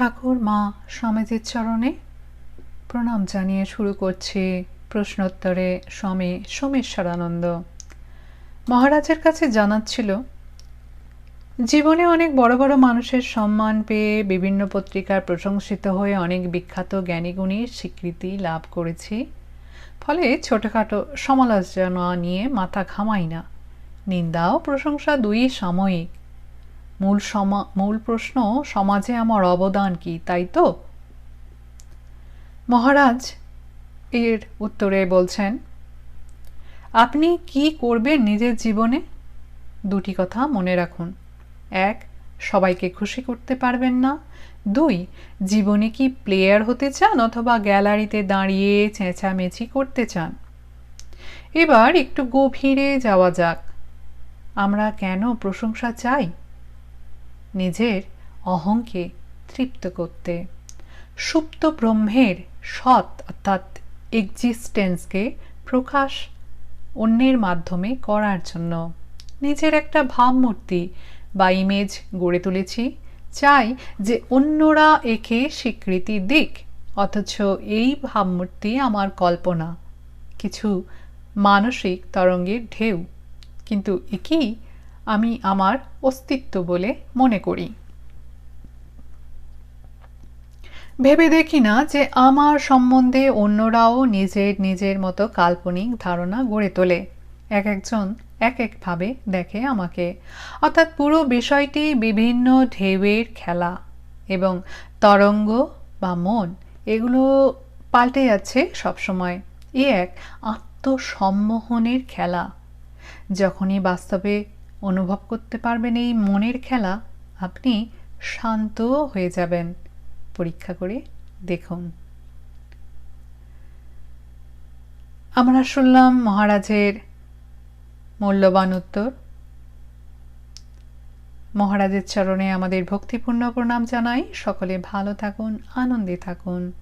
ঠাকুর, মা স্বামীজির চরণে প্রণাম জানিয়ে শুরু করছি প্রশ্নোত্তরে স্বামী সোমেশ্বরানন্দ। মহারাজের কাছে জানাচ্ছিল জীবনে অনেক বড় বড় মানুষের সম্মান পেয়ে বিভিন্ন পত্রিকার প্রশংসিত হয়ে অনেক বিখ্যাত জ্ঞানীগুণীর স্বীকৃতি লাভ করেছি। ফলে ছোটোখাটো সমালোচনা নিয়ে মাথা ঘামাই না। নিন্দা ও প্রশংসা দুই সাময়িক। মূল সমা, মূল প্রশ্ন, সমাজে আমার অবদান কি, তাই তো? মহারাজ এর উত্তরে বলছেন, আপনি কি করবেন নিজের জীবনে? দুটি কথা মনে রাখুন। এক, সবাইকে খুশি করতে পারবেন না। দুই, জীবনে কি প্লেয়ার হতে চান অথবা গ্যালারিতে দাঁড়িয়ে চেঁচামেচি করতে চান? এবার একটু গভীরে যাওয়া যাক। আমরা কেন প্রশংসা চাই? নিজের অহংকে তৃপ্ত করতে। সুপ্ত ব্রহ্মের সৎ অর্থাৎ এক্সিস্টেন্সকে প্রকাশ অন্যের মাধ্যমে করার জন্য। নিজের একটা ভাবমূর্তি বা ইমেজ গড়ে তুলেছি। চাই যে অন্যরা একে স্বীকৃতি দিক, অথচ এই ভাবমূর্তি আমার কল্পনা। কিছু মানসিক তরঙ্গের ঢেউ। কিন্তু একেই আমি আমার অস্তিত্ব বলে মনে করি। ভেবে দেখি না যে আমার সম্বন্ধে অন্যরাও নিজের নিজের মতো কাল্পনিক ধারণা গড়ে তোলে। এক একজন এক একভাবে দেখে আমাকে। অর্থাৎ পুরো বিষয়টি বিভিন্ন ঢেউয়ের খেলা এবং তরঙ্গ বা মন, এগুলো পাল্টে যাচ্ছে সবসময়। এ এক আত্মসম্মোহনের খেলা। যখনই বাস্তবে অনুভব করতে পারবেন এই মনের খেলা, আপনি শান্ত হয়ে যাবেন। পরীক্ষা করে দেখুন। আমরা শুনলাম মহারাজের মূল্যবান উত্তর। মহারাজের চরণে আমাদের ভক্তিপূর্ণ প্রণাম জানাই। সকলে ভালো থাকুন, আনন্দে থাকুন।